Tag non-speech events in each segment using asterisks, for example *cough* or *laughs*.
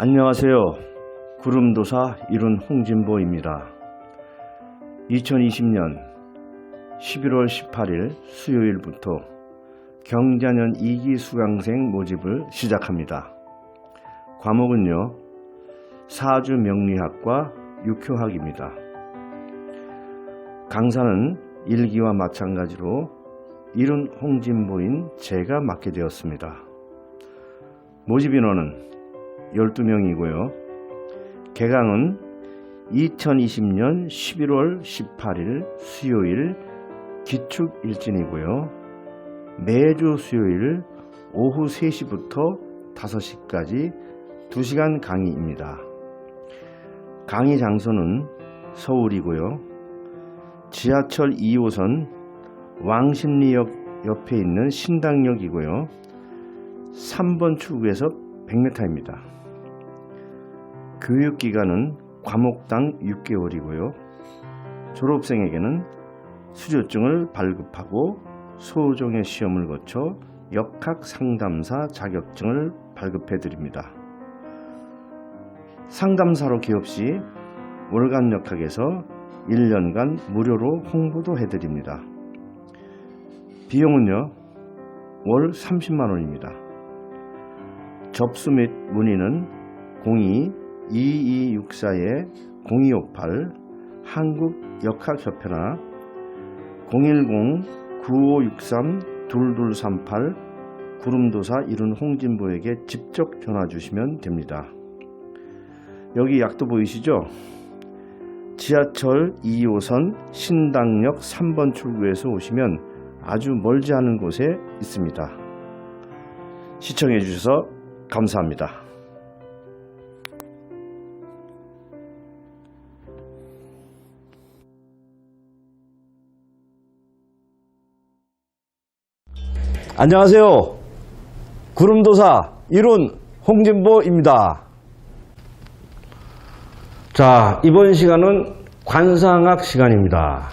안녕하세요. 구름도사 이룬 홍진보입니다. 2020년 11월 18일 수요일부터 경자년 2기 수강생 모집을 시작합니다. 과목은요, 사주 명리학과 육효학입니다. 강사는 일기와 마찬가지로 이룬 홍진보인 제가 맡게 되었습니다. 모집 인원은 12명이고요. 개강은 2020년 11월 18일 수요일 기축 일진이고요. 매주 수요일 오후 3시부터 5시까지 2시간 강의입니다. 강의 장소는 서울이고요. 지하철 2호선 왕십리역 옆에 있는 신당역이고요. 3번 출구에서 100m입니다. 교육기간은 과목당 6개월이고요. 졸업생에게는 수료증을 발급하고 소정의 시험을 거쳐 역학 상담사 자격증을 발급해 드립니다. 상담사로 기업 시 월간 역학에서 1년간 무료로 홍보도 해드립니다. 비용은요, 월 30만 원입니다. 접수 및 문의는 02-2264-0258 한국역학협회나 010-9563-2238 구름도사 이룬 홍진보에게 직접 전화 주시면 됩니다. 여기 약도 보이시죠? 지하철 2호선 신당역 3번 출구에서 오시면 아주 멀지 않은 곳에 있습니다. 시청해 주셔서 감사합니다. 안녕하세요. 구름도사 이룬 홍진보입니다. 자, 이번 시간은 관상학 시간입니다.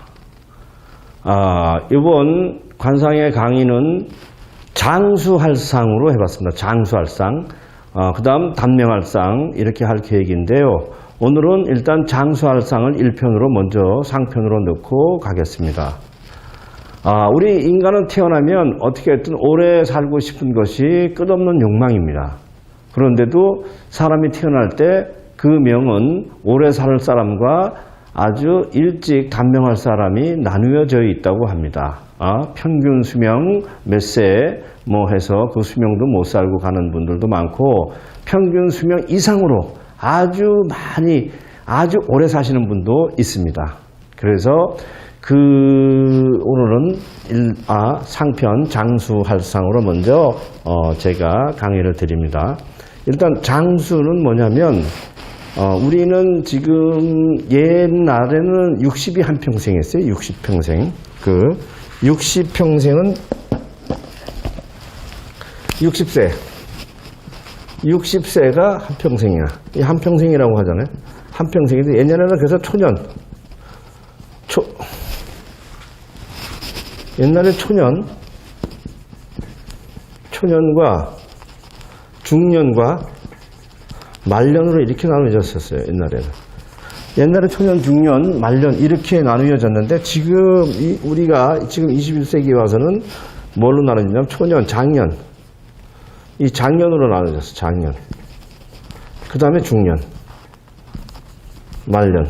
아, 이번 관상의 강의는 장수할상으로 해봤습니다. 장수할상. 어, 그 다음 단명할상 이렇게 할 계획인데요. 오늘은 일단 장수할상을 1편으로 먼저 상편으로 넣고 가겠습니다. 아, 우리 인간은 태어나면 어떻게든 오래 살고 싶은 것이 끝없는 욕망입니다. 그런데도 사람이 태어날 때 그 명은 오래 살 사람과 아주 일찍 단명할 사람이 나누어져 있다고 합니다. 아, 평균 수명 몇 세 뭐 해서 그 수명도 못 살고 가는 분들도 많고 평균 수명 이상으로 아주 많이 아주 오래 사시는 분도 있습니다. 그래서 그 오늘은 일, 아, 상편 장수할상으로 먼저 어, 제가 강의를 드립니다. 일단 장수는 뭐냐면 어, 우리는 지금 옛날에는 60이 한 평생했어요. 60평생. 그 60평생은 60세. 60세가 한 평생이야. 이 한 평생이라고 하잖아요. 한 평생인데 옛날에는 그래서 초년. 초 옛날에 초년 초년과 중년과 말년으로 이렇게 나누어졌었어요. 옛날에는. 옛날에 초년, 중년, 말년 이렇게 나누어졌는데 지금 이 우리가 지금 21세기에 와서는 뭘로 나누냐면 초년, 장년. 이 장년으로 나누어졌어. 장년. 그 다음에 중년, 말년.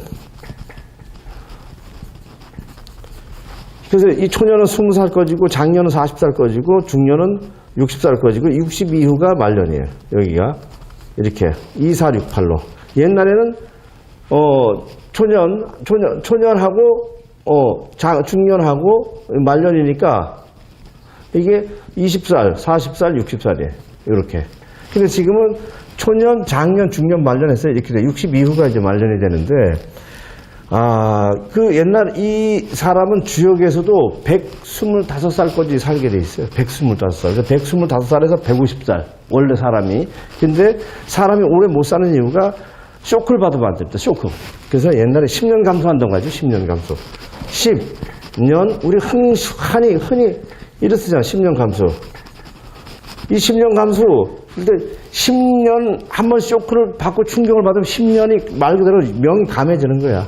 그래서 이 초년은 20살 꺼지고 장년은 40살 꺼지고 중년은 60살 꺼지고 60 이후가 말년이에요. 여기가. 이렇게 2468로 옛날에는 어 초년 초년 초년하고 어 장, 중년하고 말년이니까 이게 20살, 40살, 60살이에요. 이렇게. 근데 지금은 초년, 장년, 중년, 말년해서 이렇게 돼. 60 이후가 이제 말년이 되는데 아, 그 옛날 이 사람은 주역에서도 125살까지 살게 돼 있어요. 125살. 그래서 125살에서 150살. 원래 사람이. 근데 사람이 오래 못 사는 이유가 쇼크를 받으면 안 됩니다. 쇼크. 그래서 옛날에 10년 감소한다고 하죠. 10년 감소. 10년, 우리 흔히, 흔히, 흔히 이렇게 쓰잖아. 10년 감소. 이 10년 감수. 근데 10년 한 번 쇼크를 받고 충격을 받으면 10년이 말 그대로 명이 감해지는 거야.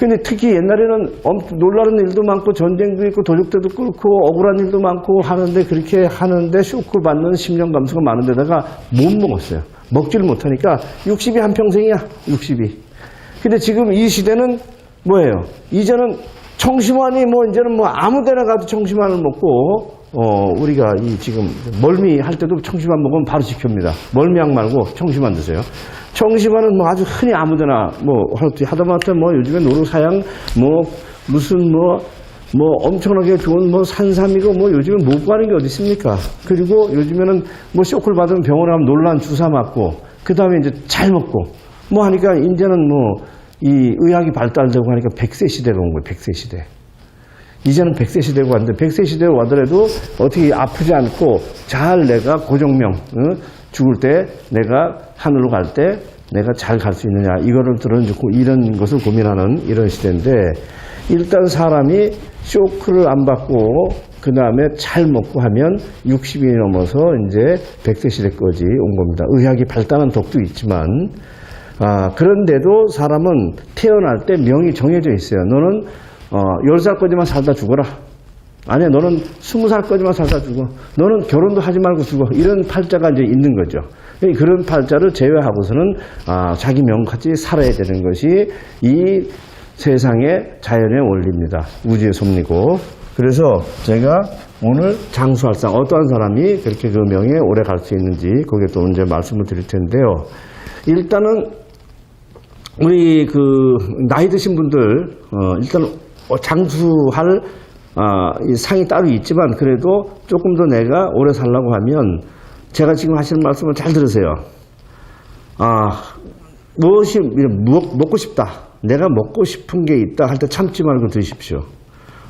근데 특히 옛날에는 엄- 놀라는 일도 많고 전쟁도 있고 도둑대도 끓고 억울한 일도 많고 하는데 그렇게 하는데 쇼크를 받는 10년 감수가 많은데다가 못 먹었어요. 먹지를 못하니까 60이 한평생이야. 60이. 근데 지금 이 시대는 뭐예요? 이제는 청심환이 뭐 이제는 뭐 아무 데나 가도 청심환을 먹고 어 우리가 이 지금 멀미 할 때도 청심환 먹으면 바로 지킵니다. 멀미약 말고 청심환 드세요. 청심환은 뭐 아주 흔히 아무 데나 뭐 할- 하다못해 뭐 요즘에 노루사양 뭐 무슨 뭐뭐 엄청나게 좋은 뭐 산삼이고 뭐 요즘에 못 구하는 게 어디 있습니까? 그리고 요즘에는 뭐 쇼크를 받으면 병원에 가면 놀란 주사 맞고 그 다음에 이제 잘 먹고 뭐 하니까 이제는 뭐 이 의학이 발달되고 하니까 100세 시대가 온 거예요. 100세 시대. 이제는 100세 시대가 왔는데 100세 시대에 와더라도 어떻게 아프지 않고 잘 내가 고정명 어? 죽을 때 내가 하늘로 갈 때 내가 잘 갈 수 있느냐 이거를 들어주고 이런 것을 고민하는 이런 시대인데 일단 사람이 쇼크를 안 받고 그 다음에 잘 먹고 하면 60이 넘어서 이제 100세 시대까지 온 겁니다. 의학이 발달한 덕도 있지만 아, 그런데도 사람은 태어날 때 명이 정해져 있어요. 너는 어, 10살까지만 살다 죽어라. 아니, 너는 20살까지만 살다 죽어. 너는 결혼도 하지 말고 죽어. 이런 팔자가 이제 있는 거죠. 그런 팔자를 제외하고서는 아, 자기 명같이 살아야 되는 것이 이 세상의 자연의 원리입니다. 우주의 섭리고. 그래서 제가 오늘 장수할상 어떠한 사람이 그렇게 그 명에 오래 갈 수 있는지 거기에 또 이제 말씀을 드릴 텐데요. 일단은 우리 그 나이 드신 분들 어 일단 어, 장수할 아, 이 상이 따로 있지만 그래도 조금 더 내가 오래 살라고 하면 제가 지금 하시는 말씀을 잘 들으세요. 아 무엇이 먹, 먹고 싶다. 내가 먹고 싶은 게 있다 할 때 참지 말고 드십시오.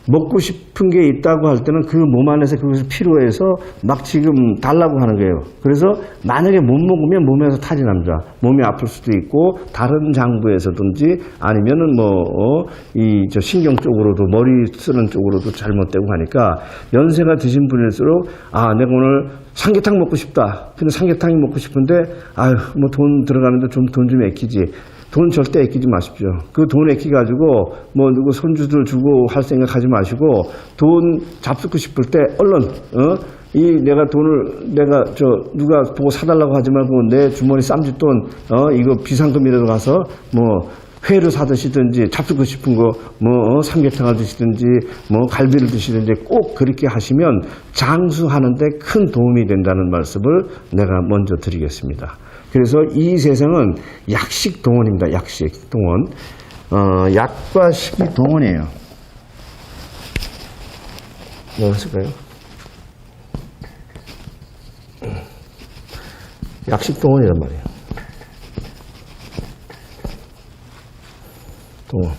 먹고 싶은 게 있다고 할 때는 그 몸 안에서 그것이 필요해서 막 지금 달라고 하는 거예요. 그래서 만약에 못 먹으면 몸에서 탈이 납니다. 몸이 아플 수도 있고 다른 장부에서든지 아니면은 뭐이저 신경 쪽으로도 머리 쓰는 쪽으로도 잘못되고 하니까 연세가 드신 분일수록 아 내가 오늘 삼계탕 먹고 싶다. 근데 삼계탕이 먹고 싶은데 아유 뭐 돈 들어가는데 좀 돈좀 아끼지. 돈 절대 아끼지 마십시오. 그돈 아끼가지고 뭐 누구 손주들 주고 할 생각 하지 마시고 돈 잡수고 싶을 때 얼른 어? 이 내가 돈을 내가 저 누가 보고 사달라고 하지 말고 내 주머니 쌈짓돈 어 이거 비상금이라도 가서 뭐 회를 사드시든지 잡수고 싶은 거 뭐 삼계탕을 드시든지 뭐 갈비를 드시든지 꼭 그렇게 하시면 장수하는데 큰 도움이 된다는 말씀을 내가 먼저 드리겠습니다. 그래서 이 세상은 약식 동원입니다. 약식 동원. 어, 약과 식이 동원이에요. 뭐가 있을까요? 약식 동원이란 말이에요. 동원.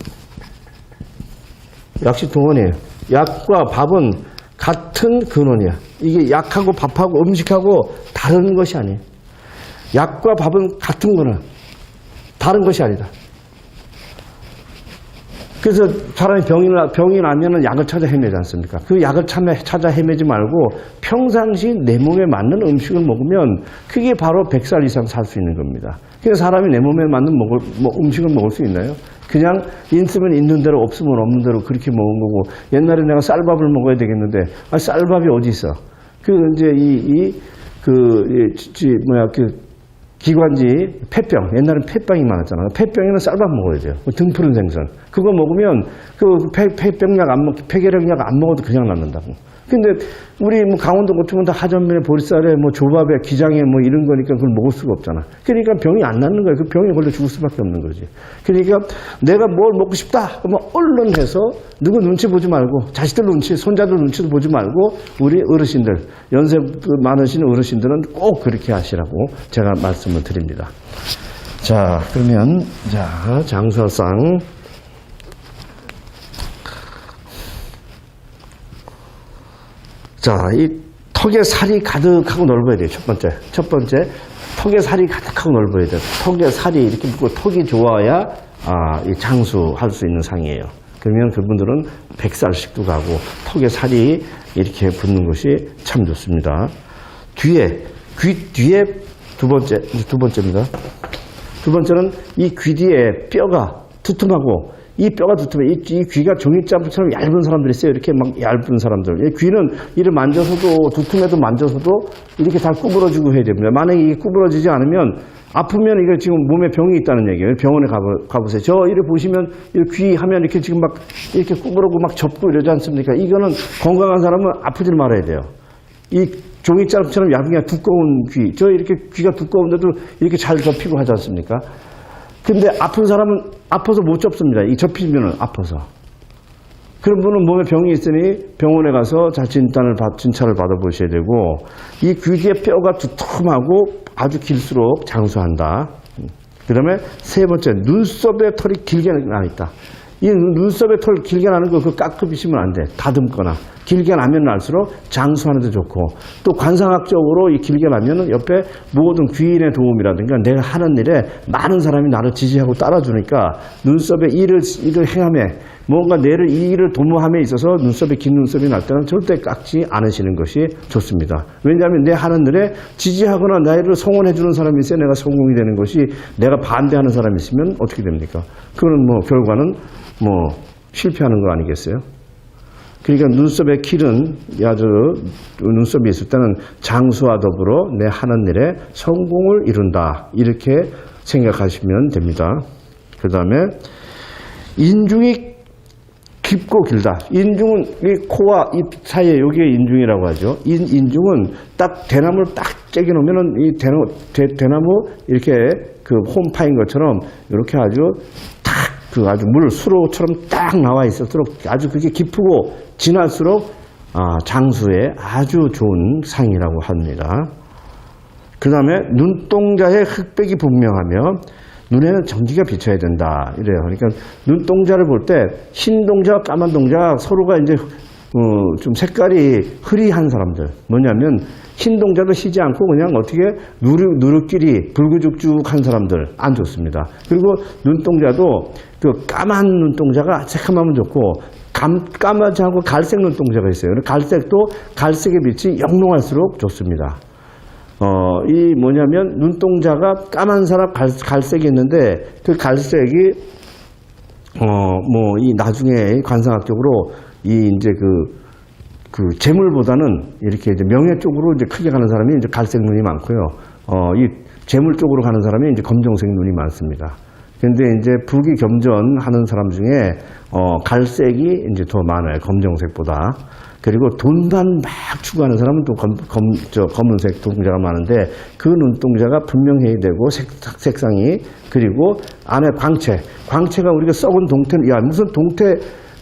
약식 동원이에요. 약과 밥은 같은 근원이야. 이게 약하고 밥하고 음식하고 다른 것이 아니에요. 약과 밥은 같은 거는 다른 것이 아니다. 그래서 사람이 병이, 나, 병이 나면은 약을 찾아 헤매지 않습니까? 그 약을 찾아, 찾아 헤매지 말고 평상시 내 몸에 맞는 음식을 먹으면 그게 바로 100살 이상 살 수 있는 겁니다. 그래서 사람이 내 몸에 맞는 먹을, 뭐 음식을 먹을 수 있나요? 그냥 있으면 있는 대로 없으면 없는 대로 그렇게 먹은 거고 옛날에 내가 쌀밥을 먹어야 되겠는데 아, 쌀밥이 어디 있어? 그 이제 이, 이, 그, 이, 지, 뭐야, 그 기관지 폐병 옛날엔 폐병이 많았잖아요. 폐병에는 쌀밥 먹어야 돼요. 그 등푸른 생선 그거 먹으면 그 폐, 폐병약 안 먹, 폐결핵약 안 먹어도 그냥 낫는다고. 근데 우리 뭐 강원도 같으면 다 하전면에 보리쌀에 뭐 조밥에 기장에 뭐 이런 거니까 그걸 먹을 수가 없잖아. 그러니까 병이 안 낫는 거예요. 그 병에 걸려 죽을 수밖에 없는 거지. 그러니까 내가 뭘 먹고 싶다. 그러면 얼른 해서 누구 눈치 보지 말고 자식들 눈치, 손자들 눈치도 보지 말고 우리 어르신들 연세 많으신 어르신들은 꼭 그렇게 하시라고 제가 말씀을 드립니다. 자 그러면 자 장수상 자, 이 턱에 살이 가득하고 넓어야 돼요. 첫 번째. 첫 번째. 턱에 살이 가득하고 넓어야 돼요. 턱에 살이 이렇게 붙고 턱이 좋아야 아, 이 장수할 수 있는 상이에요. 그러면 그분들은 100살씩도 가고 턱에 살이 이렇게 붙는 것이 참 좋습니다. 뒤에 귀 뒤에 두 번째 두 번째입니다. 두 번째는 이 귀 뒤에 뼈가 두툼하고 이 뼈가 두툼해 이, 이 귀가 종이장처럼 얇은 사람들이 있어요. 이렇게 막 얇은 사람들. 이 귀는 이를 만져서도 두툼해도 만져서도 이렇게 다 구부러지고 해야 됩니다. 만약에 이게 구부러지지 않으면 아프면 이게 지금 몸에 병이 있다는 얘기예요. 병원에 가보, 가보세요. 저 이렇게 보시면 이귀 하면 이렇게 지금 막 이렇게 구부러고 막 접고 이러지 않습니까? 이거는 건강한 사람은 아프지 말아야 돼요. 이 종이장처럼 얇은 게 두꺼운 귀, 저 이렇게 귀가 두꺼운데도 이렇게 잘 접히고 하지 않습니까? 근데 아픈 사람은 아파서 못 접습니다. 이 접히면은 아파서. 그런 분은 몸에 병이 있으니 병원에 가서 자 진단을 받, 진찰을 받아보셔야 되고 이 귀 뒤에 뼈가 두툼하고 아주 길수록 장수한다. 그 다음에 세 번째 눈썹에 털이 길게 나 있다. 이 눈썹에 털 길게 나는 거 그 깎으시면 안 돼. 다듬거나 길게 나면 날수록 장수하는 데 좋고 또 관상학적으로 이 길게 나면은 옆에 모든 귀인의 도움이라든가 내가 하는 일에 많은 사람이 나를 지지하고 따라주니까 눈썹에 일을 일을 행함에 뭔가 내를 이 일을 도모함에 있어서 눈썹에 긴 눈썹이 날 때는 절대 깎지 않으시는 것이 좋습니다. 왜냐하면 내 하는 일에 지지하거나 나를 성원해 주는 사람이 있어야 내가 성공이 되는 것이 내가 반대하는 사람이 있으면 어떻게 됩니까? 그거는 뭐 결과는 뭐 실패하는 거 아니겠어요? 그러니까 눈썹의 길은 아주 눈썹이 있을 때는 장수와 더불어 내 하는 일에 성공을 이룬다 이렇게 생각하시면 됩니다. 그 다음에 인중이 깊고 길다. 인중은 이 코와 입 사이에 여기에 인중이라고 하죠. 인, 인중은 딱 대나무를 딱 째겨 놓으면은 이 대나무, 대, 대나무 이렇게 그 홈 파인 것처럼 이렇게 아주 딱 그 아주 물 수로처럼 딱 나와 있을수록 아주 그게 깊고 진할수록 아, 장수에 아주 좋은 상이라고 합니다. 그 다음에 눈동자의 흑백이 분명하며 눈에는 전기가 비쳐야 된다. 이래요. 그러니까 눈동자를 볼 때 흰 동자와 까만 동자 서로가 이제 어, 좀 색깔이 흐리한 사람들. 뭐냐면 흰 동자도 쉬지 않고 그냥 어떻게 누르, 누르끼리 불구죽죽한 사람들 안 좋습니다. 그리고 눈동자도 그 까만 눈동자가 새카마면 좋고 감, 까마지 않고 갈색 눈동자가 있어요. 갈색도 갈색의 빛이 영롱할수록 좋습니다. 어, 이 뭐냐면 눈동자가 까만 사람 갈, 갈색이 있는데 그 갈색이 어, 뭐 이 나중에 관상학적으로 이 이제 그, 그 재물보다는 이렇게 이제 명예 쪽으로 이제 크게 가는 사람이 이제 갈색 눈이 많고요. 어, 이 재물 쪽으로 가는 사람이 이제 검정색 눈이 많습니다. 근데 이제 부귀 겸전하는 사람 중에 어, 갈색이 이제 더 많아요. 검정색보다. 그리고 돈만 막 추구하는 사람은 또 검, 검, 저 검은색 동자가 많은데 그 눈동자가 분명해야 되고 색, 색상이 그리고 안에 광채. 광채가 우리가 썩은 동태, 야, 무슨 동태,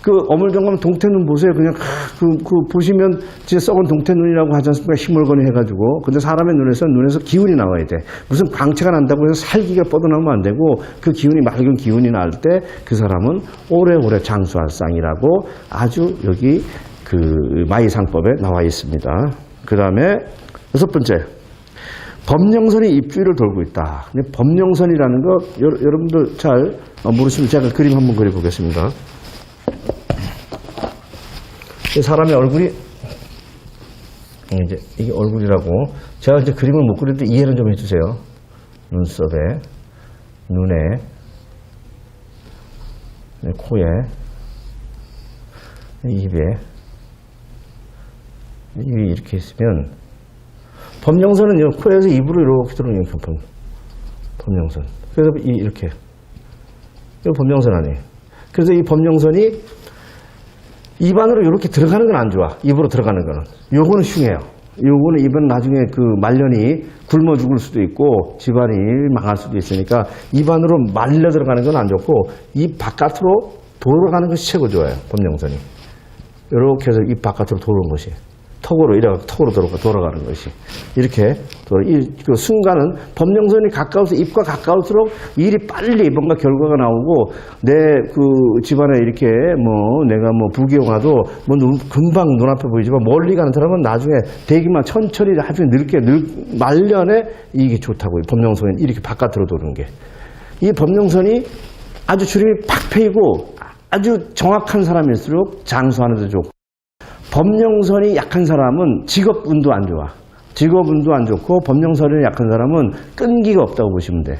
그 어물정감 동태 눈 보세요. 그냥 그, 그 보시면 진짜 썩은 동태 눈이라고 하지 않습니까? 희멀건이 해가지고. 근데 사람의 눈에서 눈에서 기운이 나와야 돼. 무슨 광채가 난다고 해서 살기가 뻗어나오면 안 되고 그 기운이 맑은 기운이 날 때 그 사람은 오래오래 장수할 쌍이라고 아주 여기 그 마이상법에 나와 있습니다. 그 다음에 여섯 번째. 법령선이 입주위를 돌고 있다. 근데 법령선이라는 거 여, 여러분들 잘 모르시면 제가 그림 한번 그려보겠습니다. 이 사람의 얼굴이 이제 이게 얼굴이라고 제가 이제 그림을 못 그려도 이해를 좀 해주세요. 눈썹에, 눈에, 네, 코에, 입에 입 이 이렇게 있으면 범령선은 이 코에서 입으로 이렇게 들어오는 게 범, 범령선. 그래서 이 이렇게 이거 범령선 아니에요. 그래서 이 범령선이 입 안으로 이렇게 들어가는 건 안 좋아. 입으로 들어가는 거는. 요거는 흉해요. 요거는 입은 나중에 그 말년이 굶어 죽을 수도 있고 집안이 망할 수도 있으니까 입 안으로 말려 들어가는 건 안 좋고 입 바깥으로 돌아가는 것이 최고 좋아요. 범령선이. 이렇게 해서 입 바깥으로 돌아오는 것이. 턱으로 이래 턱으로 돌아가, 돌아가는 것이. 이렇게 그 순간은 법령선이 가까워서 입과 가까울수록 일이 빨리 뭔가 결과가 나오고 내 그 집안에 이렇게 뭐 내가 뭐 부귀영화도 뭐 눈, 금방 눈앞에 보이지만 멀리 가는 사람은 나중에 대기만 천천히 아주 늙게 늙 말년에 이게 좋다고 요. 법령선이 이렇게 바깥으로 도는 게. 이 법령선이 아주 주름이 팍 패이고 아주 정확한 사람일수록 장수하는 데 좋고 법령선이 약한 사람은 직업 운도 안 좋아. 직업운도 안 좋고 법령선이 약한 사람은 끈기가 없다고 보시면 돼.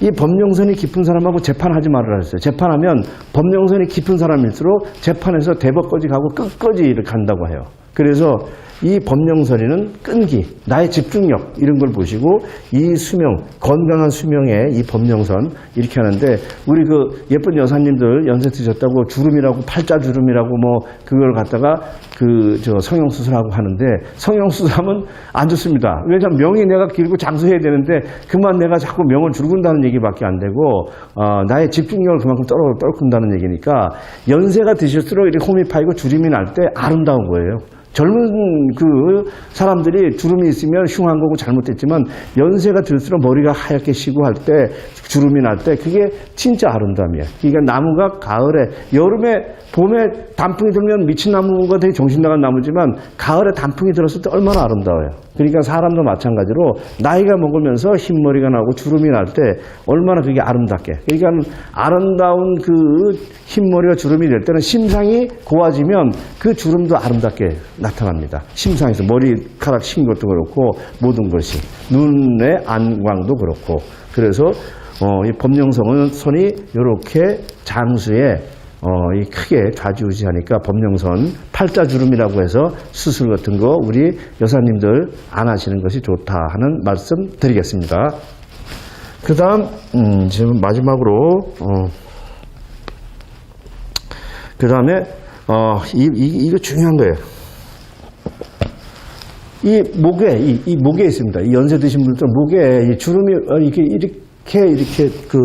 이 법령선이 깊은 사람하고 재판하지 말으라 했어요. 재판하면 법령선이 깊은 사람일수록 재판에서 대법까지 가고 끝까지 이렇게 간다고 해요. 그래서 이 법령선이는 끈기, 나의 집중력 이런 걸 보시고 이 수명, 건강한 수명에 이 법령선 이렇게 하는데 우리 그 예쁜 여사님들 연세 드셨다고 주름이라고 팔자 주름이라고 뭐 그걸 갖다가 그 저 성형 수술하고 하는데 성형 수술하면 안 좋습니다. 왜냐하면 명이 내가 길고 장수해야 되는데 그만 내가 자꾸 명을 줄군다는 얘기밖에 안 되고 어, 나의 집중력을 그만큼 떨어 떨군다는 얘기니까 연세가 드실수록 이렇게 홈이 파이고 주름이 날 때 아름다운 거예요. 젊은 그 사람들이 주름이 있으면 흉한 거고 잘못됐지만 연세가 들수록 머리가 하얗게 시고 할 때 주름이 날 때 그게 진짜 아름다움이에요. 그러니까 나무가 가을에 여름에 봄에 단풍이 들면 미친 나무가 되게 정신 나간 나무지만 가을에 단풍이 들었을 때 얼마나 아름다워요. 그러니까 사람도 마찬가지로 나이가 먹으면서 흰머리가 나고 주름이 날 때 얼마나 그게 아름답게. 그러니까 아름다운 그 흰머리가 주름이 될 때는 심상이 고와지면 그 주름도 아름답게 나타납니다. 심상에서 머리카락 신 것도 그렇고 모든 것이 눈의 안광도 그렇고 그래서 어, 이 법령성은 손이 이렇게 장수에 어, 이 크게 좌지우지하니까 법령선 팔자주름이라고 해서 수술 같은 거 우리 여사님들 안 하시는 것이 좋다 하는 말씀 드리겠습니다. 그 다음, 음, 지금 마지막으로, 어, 그 다음에, 어, 이, 이, 이거 중요한 거예요. 이 목에, 이, 이 목에 있습니다. 이 연세 드신 분들 목에 이 주름이 어, 이렇게, 이렇게, 이렇게 그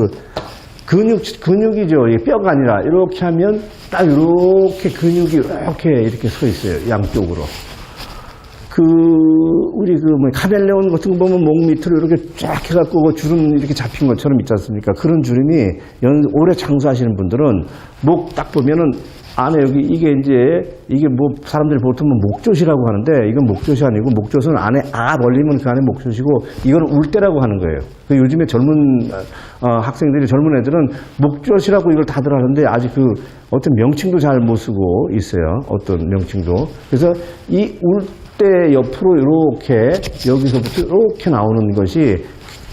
근육, 근육이죠. 이 뼈가 아니라 이렇게 하면 딱 이렇게 근육이 이렇게 이렇게 서 있어요. 양쪽으로. 그, 우리 그, 뭐, 카멜레온 같은 거 보면 목 밑으로 이렇게 쫙 해갖고 그 주름 이렇게 잡힌 것처럼 있지 않습니까? 그런 주름이 연, 오래 장수하시는 분들은 목 딱 보면은 안에 여기 이게 이제 이게 뭐 사람들이 보통 뭐 목젖이라고 하는데 이건 목젖이 아니고 목젖은 안에 아 벌리면 그 안에 목젖이고 이건 울대라고 하는 거예요. 그 요즘에 젊은 어, 학생들이 젊은 애들은 목젖이라고 이걸 다들 하는데 아직 그 어떤 명칭도 잘 못 쓰고 있어요. 어떤 명칭도. 그래서 이 울대 옆으로 이렇게 여기서부터 이렇게 나오는 것이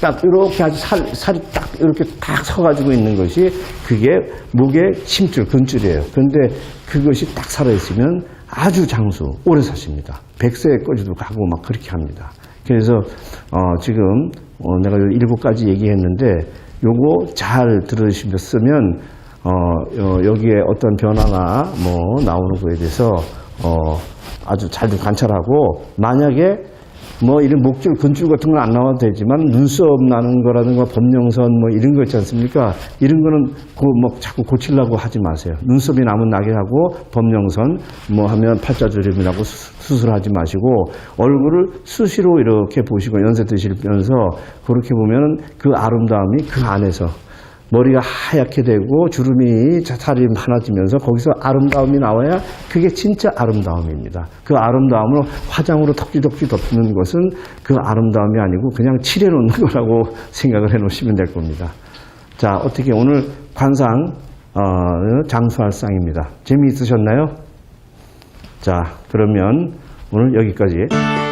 딱 이렇게 아주 살, 살이 딱 이렇게 딱 서가지고 있는 것이 그게 목의 심줄, 근줄이에요. 근데 그것이 딱 살아있으면 아주 장수, 오래 사십니다. 100세까지도 가고 막 그렇게 합니다. 그래서, 어, 지금, 어, 내가 요 일곱 가지 얘기했는데, 요거 잘 들으시면, 어, 어, 여기에 어떤 변화가 뭐 나오는 거에 대해서, 어, 아주 잘 좀 관찰하고, 만약에 뭐 이런 목줄, 근줄 같은 건 안 나와도 되지만 눈썹 나는 거라든가 법령선 뭐 이런 거 있지 않습니까? 이런 거는 고, 뭐 자꾸 고치려고 하지 마세요. 눈썹이 나면 나게 하고 법령선 뭐 하면 팔자주름이라고 수- 수술하지 마시고 얼굴을 수시로 이렇게 보시고 연세 드시면서 그렇게 보면은 그 아름다움이 그 안에서 머리가 하얗게 되고 주름이 살이 많아지면서 거기서 아름다움이 나와야 그게 진짜 아름다움입니다. 그 아름다움을 화장으로 덕지덕지 덮는 것은 그 아름다움이 아니고 그냥 칠해 놓는 *laughs* 거라고 생각을 해 놓으시면 될 겁니다. 자, 어떻게 오늘 관상 어, 장수할 쌍입니다. 재미있으셨나요? 자, 그러면 오늘 여기까지.